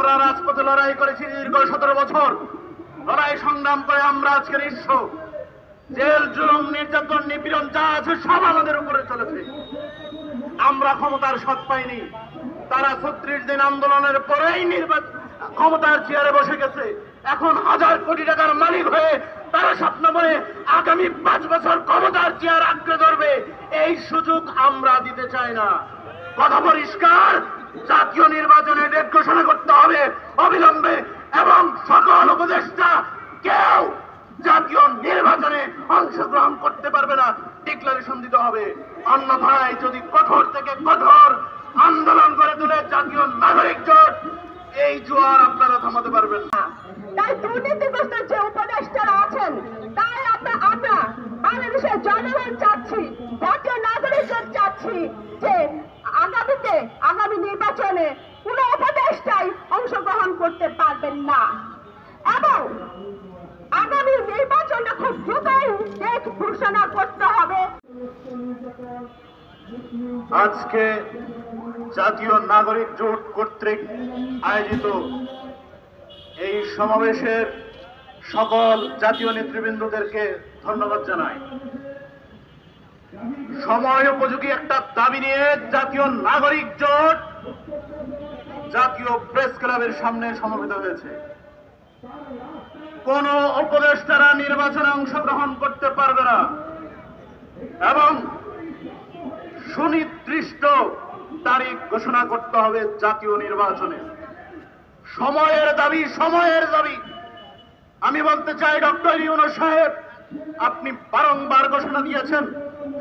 আমরা রাজপথে লড়াই করেছি দীর্ঘ সতেরো বছর। লড়াই সংগ্রাম করে আমরা আজকে নিঃস্ব। জেল, জুলুম, নির্যাতন, নিপীড়ন যা আছে সব আমাদের উপরে চলেছে। আমরা ক্ষমতার স্বাদ পাইনি। তারা ছত্রিশ দিন আন্দোলনের পরেই নির্বাচন ক্ষমতার চেয়ারে বসে গেছে। এখন হাজার কোটি টাকার মালিক হয়ে তারা স্বপ্নময়ে আগামী পাঁচ বছর ক্ষমতার চেয়ার আঁকড়ে ধরবে। এই সুযোগ আমরা দিতে চাই না। কথা পরিষ্কার? জাতীয় নির্বাচনে ডেট ঘোষণা করতে হবে অবিলম্বে এবং সকল উপদেষ্টা কেউ জাতীয় নির্বাচনে অংশগ্রহণ করতে পারবে না। ডিক্লারেশন দিতে হবে। অন্যথায় যদি কঠোর থেকে কঠোর আন্দোলন করে তুলে জাতীয় নাগরিক জোট, এই জোয়ার আপনারা থামাতে পারবেন না। তাই দুর্নীতিগ্রস্ত যে উপদেষ্টারা আছেন, তাই আমরা আমরা বাংলাদেশের জনগণ চাচ্ছি, জাতীয় নাগরিক চাচ্ছি যে আগামীতে ঘোষণা করতে হবে। আজকে জাতীয় নাগরিক জোট কর্তৃক আয়োজিত এই সমাবেশের সকল জাতীয় নেতৃবৃন্দদেরকে ধন্যবাদ জানাই। সময় উপযোগী একটা দাবি নিয়ে জাতীয় নাগরিক জোট জাতীয় প্রেস ক্লাবের সামনে সমবেত হয়েছে। কোন উপদেষ্টারা নির্বাচনে অংশগ্রহণ করতে পারবে না। এবং সুনির্দিষ্ট তারিখ ঘোষণা করতে হবে জাতীয় নির্বাচনে। সময়ের দাবি সময়ের দাবি। আমি বলতে চাই, ডক্টর ইউনো সাহেব, আপনি বারংবার ঘোষণা দিয়েছেন,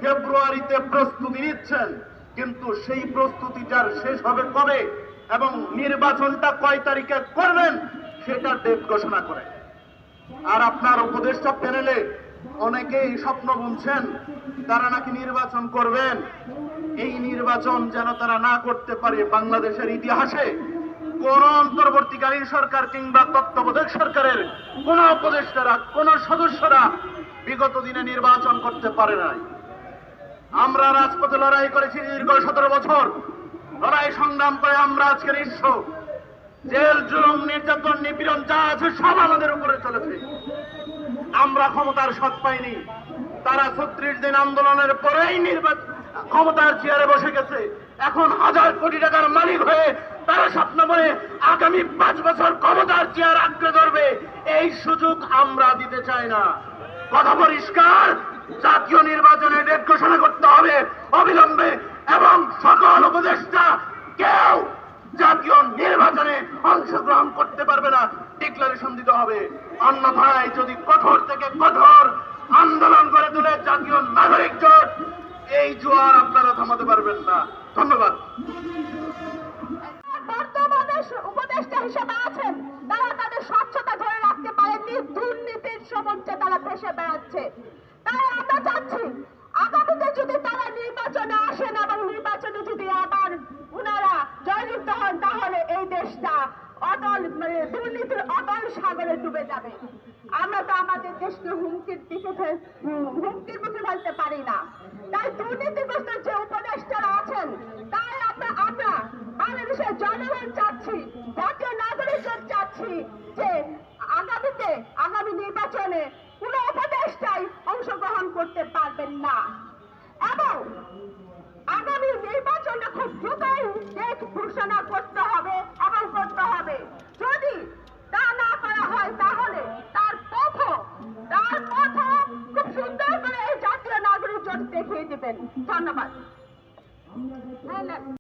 ফেব্রুয়ারিতে প্রস্তুতি নিচ্ছেন, কিন্তু সেই প্রস্তুতিটার শেষ হবে কবে এবং নির্বাচনটা কয় তারিখে করবেন, সেটা ডেট ঘোষণা করে। আর আপনার উপদেষ্টা প্যানেলে অনেকেই স্বপ্ন বুনছেন তারা নাকি নির্বাচন করবেন। এই নির্বাচন যেন তারা না করতে পারে বাংলাদেশের ইতিহাসে, কোন অন্তর্বর্তীকালীন সরকার কিংবা তত্ত্বাবধায়ক সরকারের কোন উপদেষ্টারা, কোন সদস্যরা বিগত দিনে নির্বাচন করতে পারে নাই। আমরা রাজপথে লড়াই করেছি দীর্ঘ সতেরো বছর। লড়াই সংগ্রাম করে আমরা আজকে নিঃস্ব। জেল, জুলুম, নির্যাতন, নিপীড়ন যা আছে সব আমাদের উপরে চলেছে। আমরা ক্ষমতার স্বাদ পাইনি। তারা ছত্রিশ দিন আন্দোলনের পরেই নির্বাচন ক্ষমতার চেয়ারে বসে গেছে। এখন হাজার কোটি টাকার মালিক হয়ে তারা স্বপ্নময়ে আগামী পাঁচ বছর ক্ষমতার চেয়ার আঁকড়ে ধরবে। এই সুযোগ আমরা দিতে চাই না। কথা পরিষ্কার? জাতীয় নির্বাচনে ডেট ঘোষণা করতে হবে অবিলম্বে এবং সকল উপদেষ্টা কেউ জাতীয় নির্বাচনে অংশগ্রহণ করতে পারবে না ডিক্লারেশন দিতে হবে। অন্যথায় যদি কঠোর থেকে কঠোর আন্দোলন করে তুলে জাতীয় নাগরিক জোট, এই জোয়ার আপনারা থামাতে পারবেন না। ধন্যবাদ। উপদেষ্টা হিসেবে আছেন। তারা তাদের স্বচ্ছতা ধরে রাখতে পারেননি, দুর্নীতির সমুদ্রে তারা ভেসে বেড়াচ্ছে। তাই আমরা চাচ্ছি, আগামীতে যদি তারা নির্বাচনে আসেন এবং নির্বাচনে যদি আবার উনারা জয়যুক্ত হন, তাহলে দেশটা অটল মানে দুর্নীতির অটল সাগরে ডুবে যাবে। আমরা তো আমাদের দেশকে হুমকির দিকে হুমকির মুখে ফেলতে পারি না। তাই দুর্নীতিগ্রস্ত যে উপদেষ্টারা আছেন, তাই আমরা আমরা বাংলাদেশের জনগণ চাচ্ছি, জাতীয় নাগরিক চাচ্ছি যে আগামীতে, আগামী নির্বাচনে কোন উপদেষ্টাই অংশগ্রহণ করতে পারবেন না। এবং আগামী নির্বাচনটা খুব দ্রুতই ডেট ঘোষণা করতে হবে এবং করতে হবে যদি তা না করা হয় তাহলে তার পথ তার পথ খুব সুন্দর করে দেবেন। ধন্যবাদ।